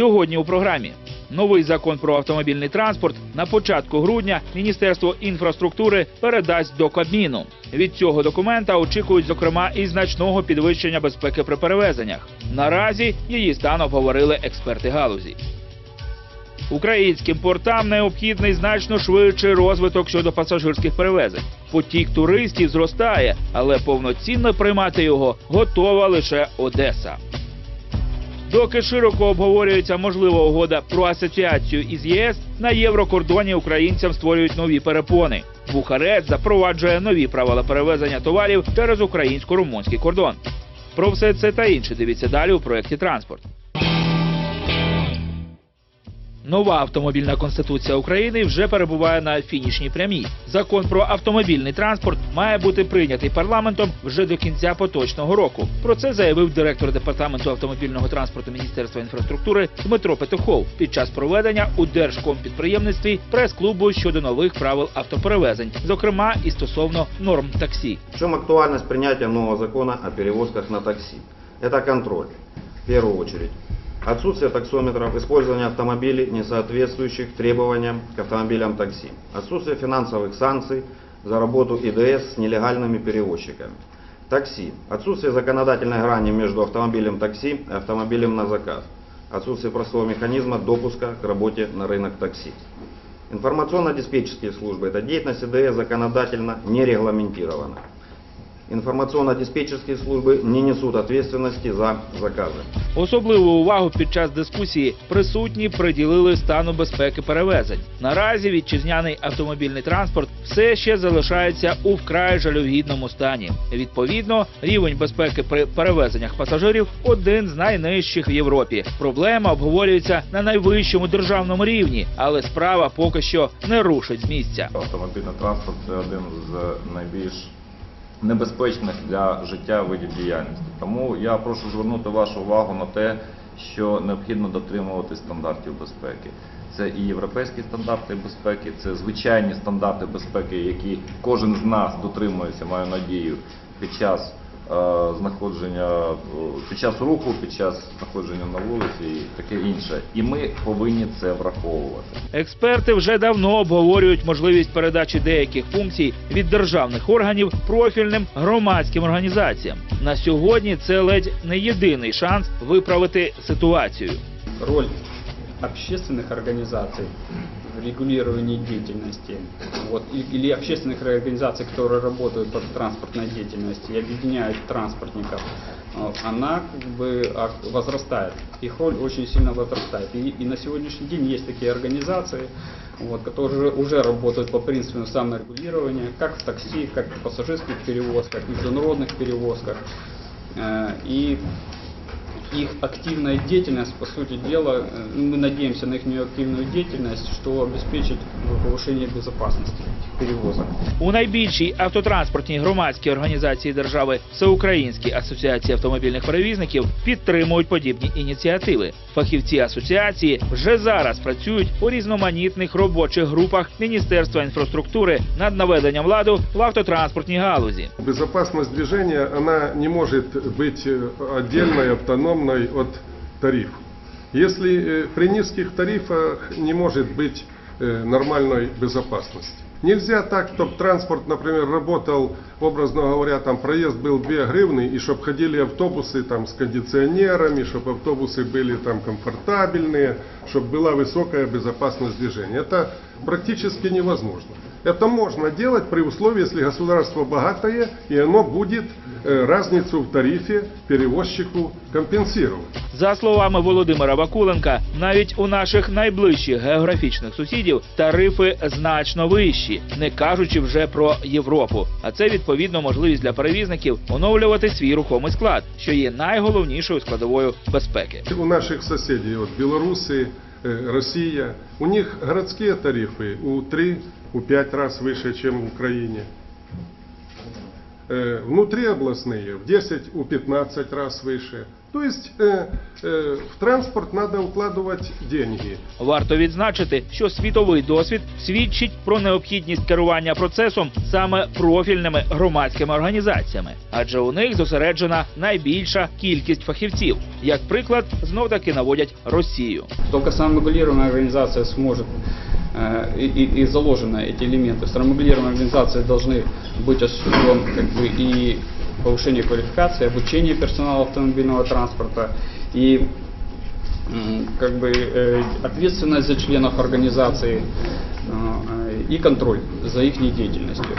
Сьогодні у програмі новий закон про автомобільний транспорт на початку грудня Міністерство інфраструктури передасть до Кабміну. Від цього документа очікують зокрема і значного підвищення безпеки при перевезеннях. Наразі її стан обговорили експерти галузі. Українським портам необхідний значно швидший розвиток щодо пасажирських перевезень. Потік туристів зростає, але повноцінно приймати його готова лише Одеса. Доки широко обговорюється можлива угода про асоціацію із ЄС, на єврокордоні українцям створюють нові перепони. Бухарест запроваджує нові правила перевезення товарів через українсько-румунський кордон. Про все це та інше дивіться далі у проєкті Транспорт. Нова автомобільна конституція України вже перебуває на фінішній прямій. Закон про автомобільний транспорт має бути прийнятий парламентом вже до кінця поточного року. Про це заявив директор департаменту автомобільного транспорту Міністерства інфраструктури Дмитро Петухов під час проведення у Держкомпідприємництві прес-клубу щодо нових правил автоперевезень, зокрема і стосовно норм таксі. В чем актуальность принятия нового закона о перевозках на такси? Это контроль, в первую очередь. Отсутствие таксометров, использование автомобилей, не соответствующих требованиям к автомобилям такси. Отсутствие финансовых санкций за работу ИДС с нелегальными перевозчиками. Такси. Отсутствие законодательной грани между автомобилем такси и автомобилем на заказ. Отсутствие простого механизма допуска к работе на рынок такси. Информационно-диспетчерские службы. Эта деятельность ИДС законодательно не регламентирована. Информационно-диспетчерские службы не несут ответственности за заказы. Особливу увагу під час дискусії присутні приділили стану безпеки перевезень. Наразі вітчизняний автомобільний транспорт все ще залишається у вкрай жалюгідному стані. Відповідно, рівень безпеки при перевезеннях пасажирів один з найнижчих в Європі. Проблема обговорюється на найвищому державному рівні, але справа поки що не рушить з місця. Автомобільний транспорт це один з найбільш небезпечних для життя видів діяльності. Тому я прошу звернути вашу увагу на те, що необхідно дотримувати стандартів безпеки. Це і європейські стандарти безпеки, це звичайні стандарти безпеки, які кожен з нас дотримується, маю надію, під час знаходження е, під час руху, під час знаходження на вулиці і таке інше. І ми повинні це враховувати. Експерти вже давно обговорюють можливість передачі деяких функцій від державних органів профільним громадським організаціям. На сьогодні це ледь не єдиний шанс виправити ситуацію. роль общественных организаций в регулировании деятельности, вот, или общественных организаций, которые работают по транспортной деятельности и объединяют транспортников, э, она как бы возрастает. Их роль очень сильно возрастает. И, и на сегодняшний день есть такие организации, вот, которые уже работают по принципу саморегулирования, как в такси, как в пассажирских перевозках, международных перевозках. Э, И их активная деятельность, по сути дела, э, мы надеемся на их активную деятельность, что обеспечит повышение безопасности перевозок. У найбільшій автотранспортній громадській організації держави Всеукраїнській асоціації автомобільних перевізників підтримують подібні ініціативи. Фахівці асоціації вже зараз працюють у різноманітних робочих групах Міністерства інфраструктури над наведенням ладу в автотранспортній галузі. Безопасность движения, она не может быть э, отдельной, автономной от тарифа. Если э, при низких тарифах не может быть э, нормальной безопасности. Нельзя так, чтобы транспорт, например, работал, образно говоря, там проезд был 2 гривны, и чтобы ходили автобусы там с кондиционерами, чтобы автобусы были там комфортабельные, чтобы была высокая безопасность движения. Это практически невозможно. Это можно делать при условии, если государство богатое, и оно будет э, разницу в тарифе перевозчику компенсировать. За словами Володимира Вакуленка, навіть у наших найближчих географічних сусідів тарифи значно вищі, не кажучи вже про Європу. А це відповідно можливість для перевізників оновлювати свій рухомий склад, що є найголовнішою складовою безпеки. У наших соседей, вот Белорусы, э, Россия, у них городские тарифы у 3, у 5 раз выше, чем в Украине. Э, Внутриобластные в 10, у 15 раз выше. То есть э, э, в транспорт надо укладывать деньги. Варто відзначити, що світовий досвід свідчить про необхідність керування процесом саме профільними громадськими організаціями, адже у них зосереджена найбільша кількість фахівців. Як приклад, знов таки наводять Росію. Только саморегулированная организация сможет э, и, и- и заложены эти элементы. В саморегулированной организации должны быть осуществлен как бы и повышение квалификации, обучение персонала автомобильного транспорта и как бы э, ответственность за членов организации э, и контроль за их деятельностью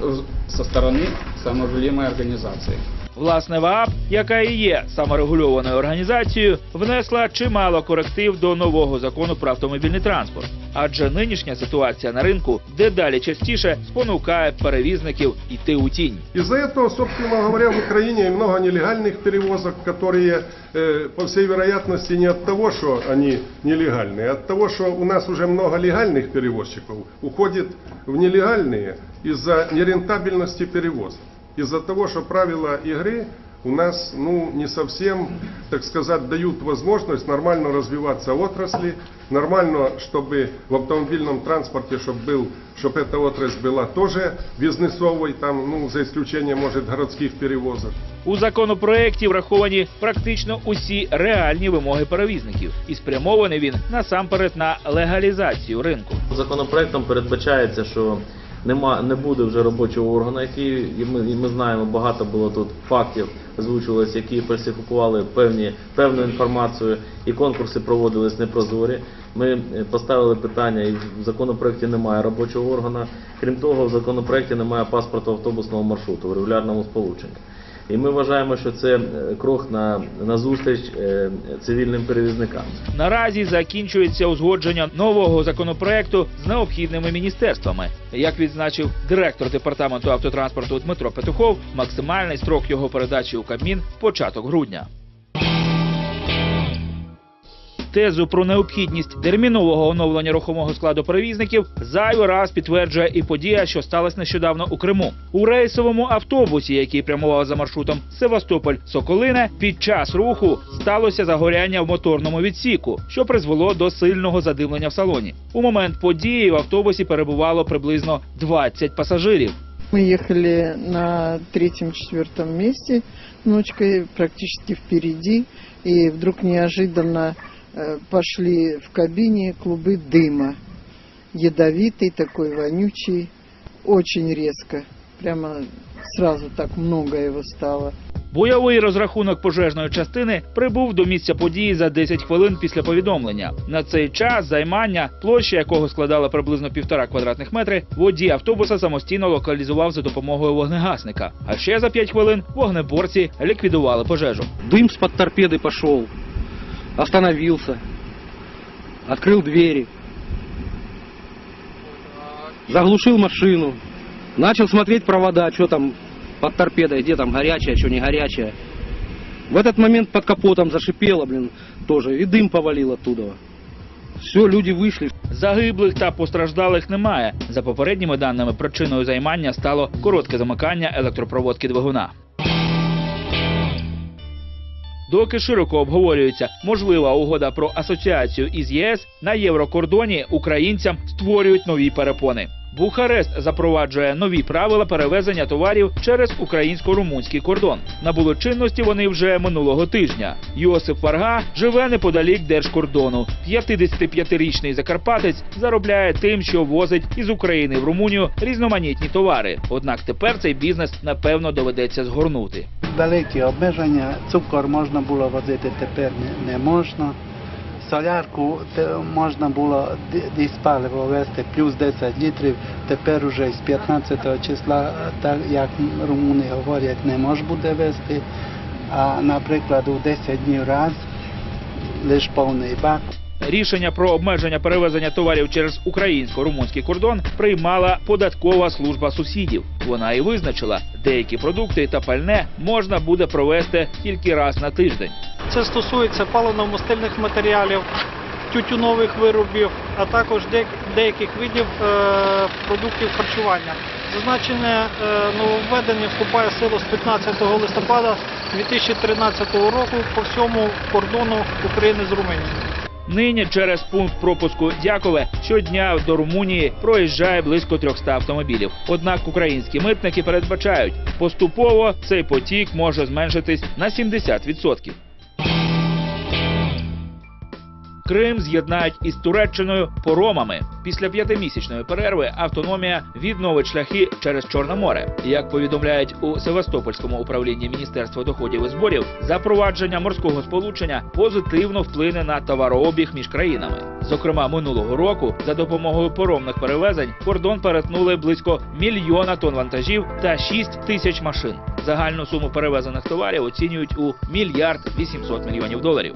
э, со стороны саморегулируемой организации. Власне, ВААП, яка і є саморегульованою організацією, внесла чимало коректив до нового закону про автомобільний транспорт. Адже нинішня ситуація на ринку дедалі частіше спонукає перевізників йти у тінь. Из-за этого, собственно говоря, в Украине и много нелегальных перевозок, которые, э, по всей вероятности, не от того, что они нелегальные, а от того, что у нас уже много легальных перевозчиков уходит в нелегальные из-за нерентабельности перевозок. Из-за того, что правила игры у нас ну, не совсем, так сказать, дают возможность нормально развиваться отрасли, нормально, чтобы в автомобильном транспорте, чтобы, был, чтобы эта отрасль была тоже бизнесовой, там, ну, за исключением, может, городских перевозок. У законопроекті враховані практично усі реальні вимоги перевізників, і спрямований він насамперед на легалізацію ринку. Законопроектом передбачається, що нема, не буде вже робочого органу, який і ми, і ми знаємо, багато було тут фактів озвучувалось, які фальсифікували певні, певну інформацію, і конкурси проводились непрозорі. Ми е, поставили питання, і в законопроекті немає робочого органу. Крім того, в законопроекті немає паспорту автобусного маршруту в регулярному сполученні. І ми вважаємо, що це е, крок на, на зустріч е, цивільним перевізникам. Наразі закінчується узгодження нового законопроекту з необхідними міністерствами. Як відзначив директор департаменту автотранспорту Дмитро Петухов, максимальний строк його передачі у Кабмін початок грудня. Тезу про необхідність термінового оновлення рухомого складу перевізників зайвий раз підтверджує і подія, що сталася нещодавно у Криму. У рейсовому автобусі, який прямував за маршрутом Севастополь-Соколине, під час руху сталося загоряння в моторному відсіку, що призвело до сильного задимлення в салоні. У момент події в автобусі перебувало приблизно 20 пасажирів. Мы ехали на третьем-четвертом месте, внучкой практически впереди, и вдруг неожиданно пошли в кабине клубы дыма. Ядовитый такой, вонючий, очень резко. Прямо сразу так много его стало. Бойовий розрахунок пожежної частини прибув до місця події за 10 хвилин після повідомлення. На цей час займання, площа якого складала приблизно півтора квадратних метри, водій автобуса самостійно локалізував за допомогою вогнегасника. А ще за 5 хвилин вогнеборці ліквідували пожежу. Дым с-под торпеды пошел. Остановился. Открыл двери. Заглушил машину. Начал смотреть провода, что там под торпедой, где там горячая, что не горячая. В этот момент под капотом зашипело, блин, тоже. И дым повалил оттуда. Все, люди вышли. Загиблих та постраждалих немає. За попередніми даними, причиною займання стало коротке замикання електропроводки двигуна. Доки широко обговорюється можлива угода про асоціацію із ЄС на єврокордоні українцям створюють нові перепони. Бухарест запроваджує нові правила перевезення товарів через українсько-румунський кордон. Набули чинності вони вже минулого тижня. Йосип Фарга живе неподалік держкордону. 55-річний закарпатець заробляє тим, що возить із України в Румунію різноманітні товари. Однак тепер цей бізнес напевно доведеться згорнути. великі обмеження. Цукор можна було возити, тепер не можна. Солярку можна було і диспаливо вести плюс 10 літрів, тепер уже з 15 числа, так як румуни говорять, не може буде вести. А наприклад, у 10 днів раз лише повний бак. Рішення про обмеження перевезення товарів через українсько-румунський кордон приймала податкова служба сусідів. Вона і визначила, деякі продукти та пальне можна буде провести тільки раз на тиждень. Це стосується паливно-мастильних матеріалів, тютюнових виробів, а також деяких видів е, продуктів харчування. Зазначене е, нововведення вступає в силу з 15 листопада 2013 року по всьому кордону України з Румунією. Нині через пункт пропуску Дякове щодня до Румунії проїжджає близько 300 автомобілів. Однак українські митники передбачають, поступово цей потік може зменшитись на 70%. Крим з'єднають із Туреччиною поромами. Після п'ятимісячної перерви автономія відновить шляхи через Чорне море. Як повідомляють у Севастопольському управлінні Міністерства доходів і зборів, запровадження морського сполучення позитивно вплине на товарообіг між країнами. Зокрема, минулого року за допомогою поромних перевезень кордон перетнули близько мільйона тонн вантажів та 6 тисяч машин. Загальну суму перевезених товарів оцінюють у мільярд 800 мільйонів доларів.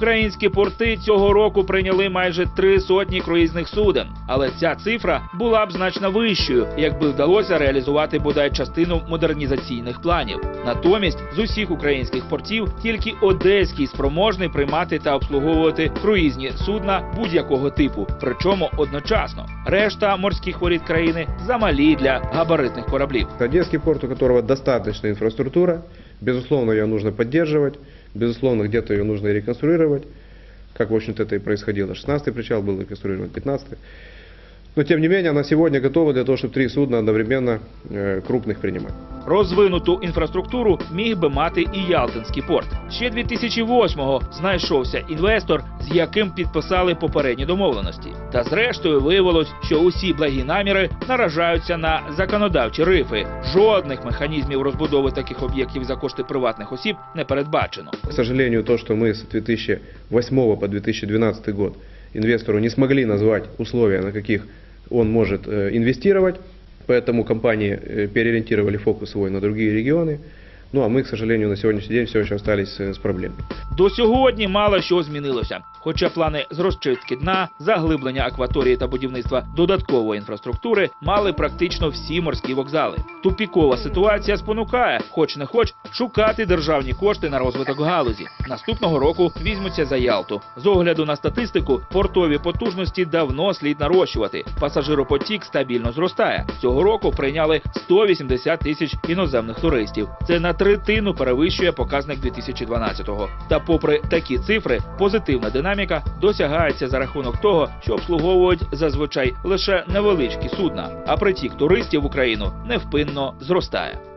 Українські порти цього року прийняли майже три сотні круїзних суден, але ця цифра була б значно вищою, якби вдалося реалізувати бодай частину модернізаційних планів. Натомість з усіх українських портів тільки одеський спроможний приймати та обслуговувати круїзні судна будь-якого типу, причому одночасно. Решта морських воріт країни замалі для габаритних кораблів. Одесский порт, у которого достаточная инфраструктура, безусловно, ее нужно поддерживать, безусловно, где-то ее нужно реконструировать, как, в общем-то, это и происходило. 16-й причал был реконструирован, 15-й. Но, тем не менее, она сегодня готова для того, чтобы три судна одновременно э, крупных принимать. Розвинуту інфраструктуру міг би мати і Ялтинський порт. Ще 2008-го знайшовся інвестор, з яким підписали попередні домовленості. Та зрештою виявилось, що усі благі наміри наражаються на законодавчі рифи. Жодних механізмів розбудови таких об'єктів за кошти приватних осіб не передбачено. К сожалению, то, что мы с 2008 по 2012 год инвестору не смогли назвать условия, на каких он может э, инвестировать, поэтому компании э, переориентировали фокус свой на другие регионы. Ну а мы, к сожалению, на сегодняшний день все еще остались э, с проблемой. До сьогодні мало що змінилося. Хоча плани з розчистки дна, заглиблення акваторії та будівництва додаткової інфраструктури мали практично всі морські вокзали. Тупікова ситуація спонукає, хоч не хоч, шукати державні кошти на розвиток галузі. Наступного року візьмуться за Ялту. З огляду на статистику, портові потужності давно слід нарощувати. Пасажиропотік стабільно зростає. Цього року прийняли 180 тисяч іноземних туристів. Це на третину перевищує показник 2012-го. Та попри такі цифри, позитивна динаміка досягається за рахунок того, що обслуговують зазвичай лише невеличкі судна, а притік туристів в Україну невпинно зростає.